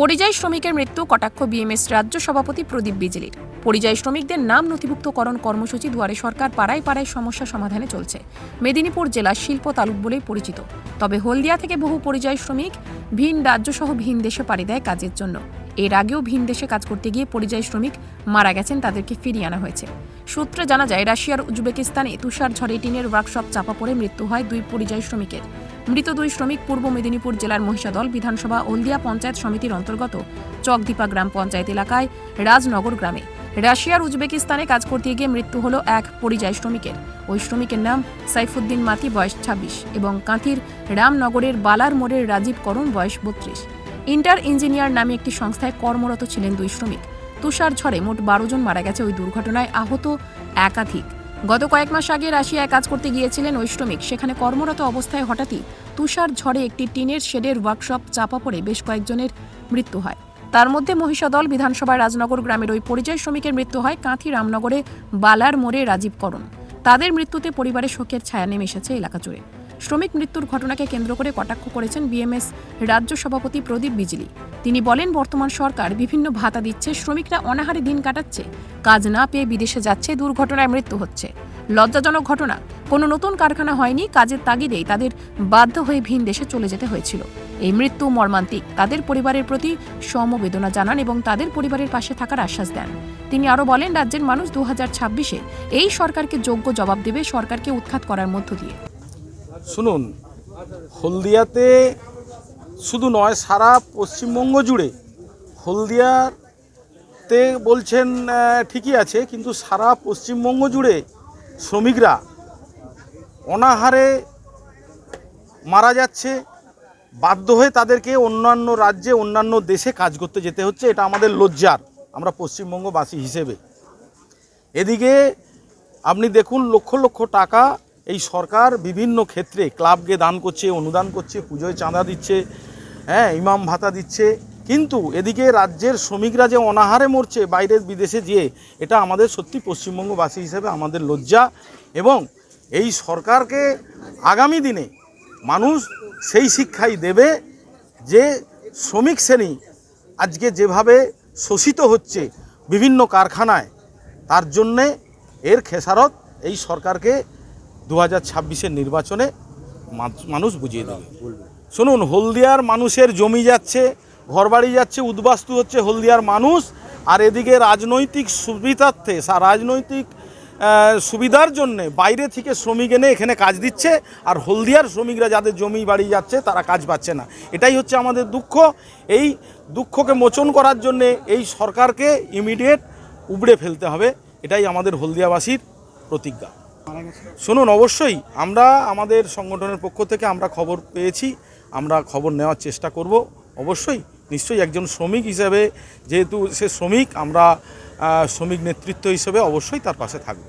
পরিযায়ী শ্রমিকের মৃত্যু, কটাক্ষ বিএমএস রাজ্য সভাপতি প্রদীপ বিজলির পরিযায়ী শ্রমিকদের নাম নথিভুক্তকরণ কর্মসূচি দুয়ারে সরকার পাড়ায় পাড়ায় সমস্যা সমাধানে চলছে। মেদিনীপুর জেলা শিল্প তালুক বলেই পরিচিত। তবে হলদিয়া থেকে বহু পরিযায়ী শ্রমিক ভিন রাজ্যসহ ভিন দেশে পাড়ি দেয় কাজের জন্য। এর আগেও ভিন দেশে কাজ করতে গিয়ে পরিযায়ী শ্রমিক মারা গেছেন, তাদেরকে ফিরিয়ে আনা হয়েছে। সূত্রে জানা যায়, রাশিয়ার উজবেকিস্তানে তুষার ঝড়ে টিনের ওয়ার্কশপ চাপা পড়ে মৃত্যু হয় দুই পরিযায়ী শ্রমিকের। মৃত দুই শ্রমিক পূর্ব মেদিনীপুর জেলার মহিষাদল বিধানসভা হলদিয়া পঞ্চায়েত সমিতির অন্তর্গত চকদীপা গ্রাম পঞ্চায়েত এলাকায় রাজনগর গ্রামে। রাশিয়ার উজবেকিস্তানে কাজ করতে গিয়ে মৃত্যু হল এক পরিযায়ী শ্রমিকের। ওই শ্রমিকের নাম সাইফুদ্দিন মাতি, বয়স ছাব্বিশ, এবং কাঁথির রামনগরের বালার মোড়ের রাজীব করণ, বয়স বত্রিশ। ইন্টার ইঞ্জিনিয়ার নামে একটি সংস্থায় কর্মরত ছিলেন দুই শ্রমিক। তুষার ঝড়ে মোট বারো জন মারা গেছে। ওই দুর্ঘটনায় আহত একাধিক। গত কয়েক মাস আগে রাশিয়ায় কাজ করতে গিয়েছিলেন ওই শ্রমিক সেখানে কর্মরত অবস্থায় হঠাৎই তুষার ঝড়ে একটি টিনের শেডের ওয়ার্কশপ চাপা পড়ে বেশ কয়েকজনের মৃত্যু হয়। তার মধ্যে মহিষাদল বিধানসভায় রাজনগর গ্রামের ওই পরিযায়ী শ্রমিকের মৃত্যু হয় কাঁথি রামনগরে বালার মোড়ে রাজীব করণ। তাদের মৃত্যুতে পরিবারের শোকের ছায়া নেমে এসেছে এলাকা জুড়ে। শ্রমিক মৃত্যুর ঘটনাকে কেন্দ্র করে কটাক্ষ করেছেন বিএমএস রাজ্য সভাপতি প্রদীপ বিজলি। তিনি বলেন, বর্তমান সরকার বিভিন্ন ভাতা দিচ্ছে, শ্রমিকরা অনাহারে দিন কাটাচ্ছে, কাজ না পেয়ে বিদেশে যাচ্ছে, দুর্ঘটনায় মৃত্যু হচ্ছে। লজ্জাজনক ঘটনা, কোনো নতুন কারখানা হয়নি, কাজের তাগিদেই তাদের বাধ্য হয়ে ভিন দেশে চলে যেতে হয়েছিল। এই মৃত্যু মর্মান্তিক, তাদের পরিবারের প্রতি সমবেদনা জানান এবং তাদের পরিবারের পাশে থাকার আশ্বাস দেন। তিনি আরও বলেন, রাজ্যের মানুষ দু হাজার এই সরকারকে যোগ্য জবাব দেবে, সরকারকে উৎখাত করার মধ্য দিয়ে। শুনুন, হলদিয়াতে শুধু নয়, সারা পশ্চিমবঙ্গ জুড়ে হলদিয়াতে বলছেন ঠিকই আছে, কিন্তু সারা পশ্চিমবঙ্গ জুড়ে শ্রমিকরা অনাহারে মারা যাচ্ছে। বাধ্য হয়ে তাদেরকে অন্যান্য রাজ্যে, অন্যান্য দেশে কাজ করতে যেতে হচ্ছে, এটা আমাদের লজ্জার, আমরা পশ্চিমবঙ্গবাসী হিসেবে। এদিকে আপনি দেখুন, লক্ষ লক্ষ টাকা এই সরকার বিভিন্ন ক্ষেত্রে ক্লাবকে দান করছে, অনুদান করছে, পুজোয় চাঁদা দিচ্ছে হ্যাঁ ইমাম ভাতা দিচ্ছে। কিন্তু এদিকে রাজ্যের শ্রমিকরা যে অনাহারে মরছে বাইরের বিদেশে যেয়ে, এটা আমাদের সত্যি পশ্চিমবঙ্গবাসী হিসেবে আমাদের লজ্জা এবং এই সরকারকে আগামী দিনে মানুষ সেই শিক্ষাই দেবে যে শ্রমিক শ্রেণি আজকে যেভাবে শোষিত হচ্ছে বিভিন্ন কারখানায়, তার জন্যে এর খেসারত এই সরকারকে দু হাজার ছাব্বিশের নির্বাচনে মানুষ বুঝিয়ে দেবে। শুনুন হলদিয়ার মানুষের জমি যাচ্ছে ঘরবাড়ি যাচ্ছে উদ্বাস্তু হচ্ছে হলদিয়ার মানুষ আর এদিকে রাজনৈতিক সুবিধার্থে রাজনৈতিক সুবিধার জন্যে বাইরে থেকে শ্রমিক এনে এখানে কাজ দিচ্ছে আর হলদিয়ার শ্রমিকরা যাদের জমি বাড়ি যাচ্ছে তারা কাজ পাচ্ছে না। এটাই হচ্ছে আমাদের দুঃখ। এই দুঃখকে মোচন করার জন্যে এই সরকারকে ইমিডিয়েট উবড়ে ফেলতে হবে। এটাই আমাদের হলদিয়াবাসীর প্রতিজ্ঞা। শুনুন, অবশ্যই আমরা আমাদের সংগঠনের পক্ষ থেকে আমরা খবর পেয়েছি, আমরা খবর নেওয়ার চেষ্টা করব। অবশ্যই, নিশ্চয়ই একজন শ্রমিক হিসাবে, যেহেতু সে শ্রমিক, আমরা শ্রমিক নেতৃত্ব হিসেবে অবশ্যই তার পাশে থাকব।